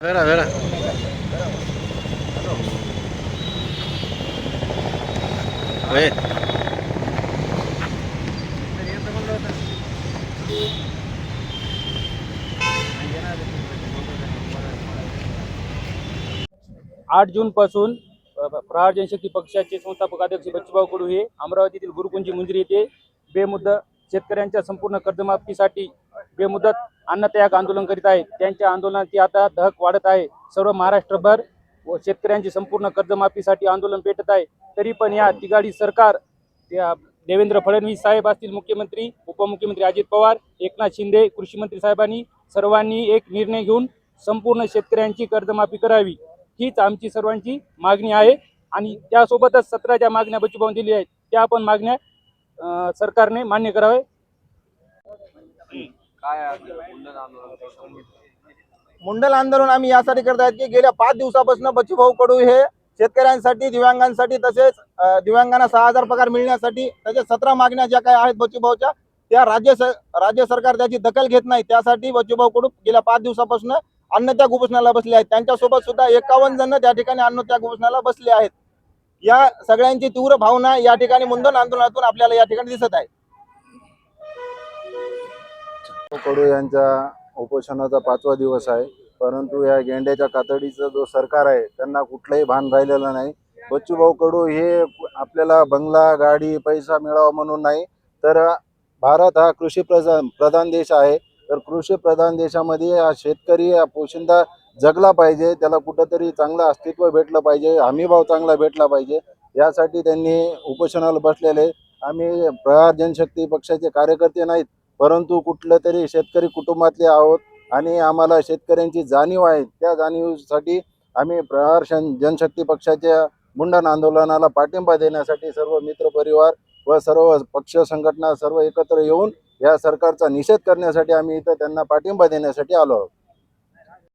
Vera, vera. Oye. आठ जून पासून प्रहार जनशक्ती पक्षाचे संस्थापक अध्यक्ष बच्चूभाऊ कडू हे अमरावतीतील गुरुकुंजी मुंजरी येथे बेमुदत शेतकऱ्यांच्या संपूर्ण कर्जमाफीसाठी बेमुदत अन्नत्याग आंदोलन करीत आहेत त्यांच्या आंदोलनाची आता धक वाढत आहे. सर्व महाराष्ट्रभर व शेतकऱ्यांची संपूर्ण कर्जमाफीसाठी आंदोलन पेटत आहे. तरी पण या तिघाडी सरकार त्या देवेंद्र फडणवीस साहेब असतील मुख्यमंत्री उपमुख्यमंत्री अजित पवार एकनाथ शिंदे कृषी मंत्री साहेबांनी सर्वांनी एक निर्णय घेऊन संपूर्ण शेतकऱ्यांची कर्जमाफी करावी. हीच आमची सर्वांची मागणी आहे आणि त्यासोबतच सतरा ज्या मागण्या बच्चूभाऊन दिल्या आहेत. त्या पण मागण्या अं, सरकारने मान्य करावे मुंडल आंदोलन? आम्ही यासाठी करत आहेत की गेल्या पाच दिवसापासून बच्चूभाऊ कडू हे शेतकऱ्यांसाठी दिव्यांगांसाठी तसेच दिव्यांगांना सहा हजार पगार मिळण्यासाठी तसेच सतरा मागण्या ज्या काही आहेत बच्चूभाऊच्या त्या राज्य राज्य सरकार त्याची दखल घेत नाही. त्यासाठी बच्चूभाऊ कडू गेल्या पाच दिवसापासून अन्नत्याग उपोषणाला बसले आहेत. त्यांच्यासोबत सुद्धा एकावन्न जण त्या ठिकाणी अन्नत्याग उपोषणाला बसले आहेत. या सगळ्यांची तीव्र भावना या ठिकाणी मुंडन आंदोलनातून आपल्याला या ठिकाणी दिसत आहे. कडू यांच्या उपोषणाचा पाचवा दिवस आहे. परंतु या गेंड्याच्या कातडीचं जो सरकार आहे त्यांना कुठलंही भान राहिलेलं नाही. बच्चूभाऊ कडू हे आपल्याला बंगला गाडी पैसा मिळावा म्हणून नाही तर भारत हा कृषी प्रधान प्रधान देश आहे. तर कृषी प्रधान देशामध्ये हा शेतकरी हा पोशिंदा जगला पाहिजे त्याला कुठंतरी चांगलं अस्तित्व भेटलं पाहिजे हमीभाव चांगला भेटला पाहिजे यासाठी त्यांनी उपोषणाला बसलेले. आम्ही प्रहार जनशक्ती पक्षाचे कार्यकर्ते नाहीत. परंतु कुठलं तरी शेतकरी कुटुंबातले आहोत आणि आम्हाला शेतकऱ्यांची जाणीव आहे. त्या जाणीवसाठी आम्ही प्रहार जनशक्ती पक्षाच्या मुंडन आंदोलनाला पाठिंबा देण्यासाठी सर्व मित्रपरिवार व सर्व पक्ष संघटना सर्व एकत्र येऊन या सरकारचा निषेध करण्यासाठी आम्ही इथं त्यांना पाठिंबा देण्यासाठी आलो आहोत.